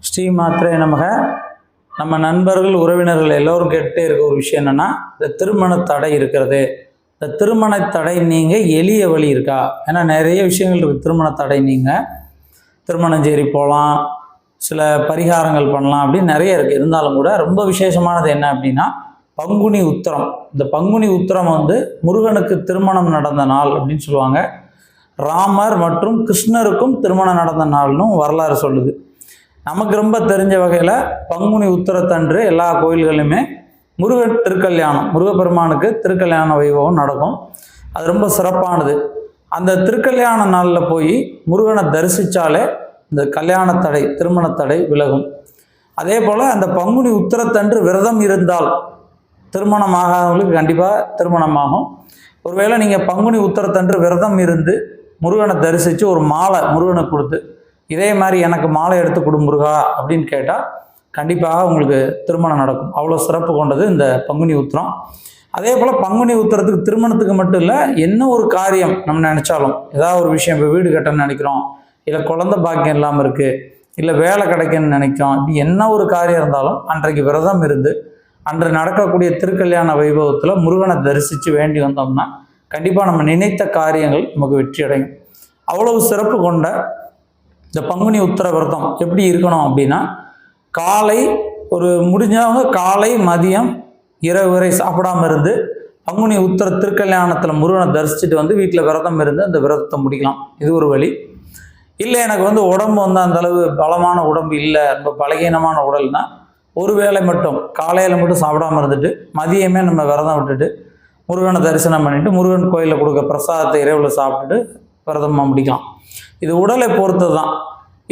ஸ்ரீ மாத்திரை நமக. நம்ம நண்பர்கள் உறவினர்கள் எல்லோரும் கேட்டே இருக்க ஒரு விஷயம் என்னென்னா இந்த திருமண தடை இருக்கிறது. இந்த திருமண தடை நீங்கள் எளிய வழி இருக்கா? ஏன்னா நிறைய விஷயங்கள் இருக்குது திருமண தடை நீங்க. திருமணஞ்சேரி போகலாம் சில பரிகாரங்கள் பண்ணலாம். அப்படின்னு நிறைய இருக்குது இருந்தாலும் கூட ரொம்ப விசேஷமானது என்ன அப்படின்னா பங்குனி உத்திரம். இந்த பங்குனி உத்திரம் வந்து முருகனுக்கு திருமணம் நடந்த நாள் அப்படின்னு சொல்லுவாங்க. ராமர் மற்றும் கிருஷ்ணருக்கும் திருமணம் நடந்த நாள்னும் வரலாறு சொல்லுது. நமக்கு ரொம்ப தெரிஞ்ச வகையில் பங்குனி உத்திரத்தன்று எல்லா கோயில்களுமே முருகன் திருக்கல்யாணம் முருகப்பெருமானுக்கு திருக்கல்யாண வைபவம் நடக்கும். அது ரொம்ப சிறப்பானது. அந்த திருக்கல்யாண நாளில் போய் முருகனை தரிசித்தாலே இந்த கல்யாண தடை திருமண தடை விலகும். அதே போல் அந்த பங்குனி உத்திரத்தன்று விரதம் இருந்தால் திருமணம் ஆகாதவங்களுக்கு கண்டிப்பாக திருமணமாகும். ஒருவேளை நீங்கள் பங்குனி உத்திரத்தன்று விரதம் இருந்து முருகனை தரிசித்து ஒரு மாலை முருகனை கொடுத்து இதே மாதிரி எனக்கு மாலை எடுத்து கொடு முருகா அப்படின்னு கேட்டால் கண்டிப்பாக உங்களுக்கு திருமணம் நடக்கும். அவ்வளோ சிறப்பு கொண்டது இந்த பங்குனி உத்திரம். அதே போல் பங்குனி உத்திரத்துக்கு திருமணத்துக்கு மட்டும் இல்லை என்ன ஒரு காரியம் நம்ம நினச்சாலும் ஏதாவது ஒரு விஷயம் இப்போ வீடு கட்டணும்னு நினைக்கிறோம் இல்லை குழந்த பாக்கியம் இல்லாமல் இருக்குது இல்லை வேலை கிடைக்குன்னு நினைக்கிறோம் இப்படி என்ன ஒரு காரியம் இருந்தாலும் அன்றைக்கு விரதம் இருந்து அன்று நடக்கக்கூடிய திருக்கல்யாண வைபவத்தில் முருகனை தரிசித்து வேண்டி வந்தோம்னா கண்டிப்பாக நம்ம நினைத்த காரியங்கள் நமக்கு வெற்றி அடையும் அவ்வளவு சிறப்பு கொண்ட இந்த பங்குனி உத்தர விரதம் எப்படி இருக்கணும் அப்படின்னா காலை ஒரு முடிஞ்சவங்க காலை மதியம் இரவு வரை சாப்பிடாம இருந்து பங்குனி உத்தர திருக்கல்யாணத்தில் முருகனை தரிசிச்சுட்டு வந்து வீட்டில் விரதம் இருந்து அந்த விரதத்தை முடிக்கலாம். இது ஒரு வழி. இல்லை எனக்கு வந்து உடம்பு வந்து அந்த அளவு பலமான உடம்பு இல்லை ரொம்ப பலகீனமான உடல்னா ஒரு வேளை மட்டும் காலையில் மட்டும் சாப்பிடாம இருந்துட்டு மதியமே நம்ம விரதம் விட்டுட்டு முருகனை தரிசனம் பண்ணிட்டு முருகன் கோயிலில் கொடுக்க பிரசாதத்தை இரவில் சாப்பிட்டுட்டு விரதமாக முடிக்கலாம். இது உடலை பொறுத்து தான்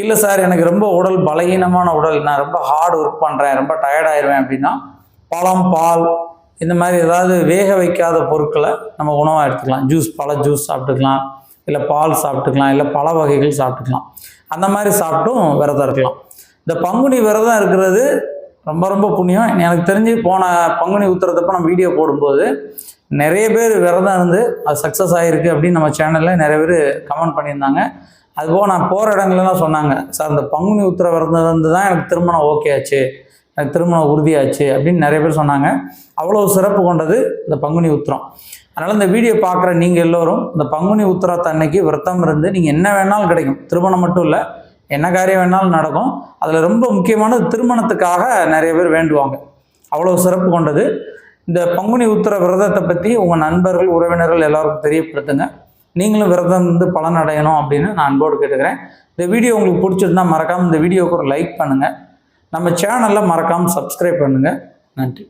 இல்லை சார் எனக்கு ரொம்ப உடல் பலகீனமான உடல். நான் ரொம்ப ஹார்ட் ஒர்க் பண்ணுறேன் ரொம்ப டயர்டாயிருவேன் அப்படின்னா பழம் பால் இந்த மாதிரி ஏதாவது வேக வைக்காத பொருட்களை நம்ம உணவாக எடுத்துக்கலாம். ஜூஸ் பழ ஜூஸ் சாப்பிட்டுக்கலாம். இல்லை பால் சாப்பிட்டுக்கலாம். இல்லை பழ வகைகள் சாப்பிட்டுக்கலாம். அந்த மாதிரி சாப்பிட்டும் விரதம் இருக்கலாம். இந்த பங்குனி விரதம் இருக்கிறது ரொம்ப ரொம்ப புண்ணியம். எனக்கு தெரிஞ்சு போன பங்குனி உத்தரத்தப்போ நம்ம வீடியோ போடும்போது நிறைய பேர் விரதம் இருந்து அது சக்ஸஸ் ஆகிருக்கு அப்படின்னு நம்ம சேனலில் நிறைய பேர் கமெண்ட் பண்ணியிருந்தாங்க. அதுபோக நான் போகிற இடங்கள்லாம் சொன்னாங்க சார் அந்த பங்குனி உத்திர விரதம் இருந்து தான் எனக்கு திருமணம் ஓகே ஆச்சு எனக்கு திருமணம் உறுதியாச்சு அப்படின்னு நிறைய பேர் சொன்னாங்க. அவ்வளோ சிறப்பு கொண்டது இந்த பங்குனி உத்திரம். அதனால் இந்த வீடியோ பார்க்குற நீங்கள் எல்லோரும் இந்த பங்குனி உத்திரத்தன்னைக்கு விரதம் இருந்து நீங்கள் என்ன வேணாலும் கிடைக்கும். திருமணம் மட்டும் இல்லை என்ன காரியம் வேணாலும் நடக்கும். அதில் ரொம்ப முக்கியமானது திருமணத்துக்காக நிறைய பேர் வேண்டுவாங்க. அவ்வளோ சிறப்பு கொண்டது. இந்த பங்குனி உத்திர விரதத்தை பற்றி உங்கள் நண்பர்கள் உறவினர்கள் எல்லாருக்கும் தெரியப்படுத்துங்க. நீங்களும் விரதம் வந்து பலன் அடையணும் அப்படின்னு நான் அன்போடு கேட்டுக்கிறேன். இந்த வீடியோ உங்களுக்கு பிடிச்சிருந்தா மறக்காமல் இந்த வீடியோவுக்கு ஒரு லைக் பண்ணுங்கள் நம்ம சேனலில் மறக்காமல் சப்ஸ்கிரைப் பண்ணுங்கள் நன்றி.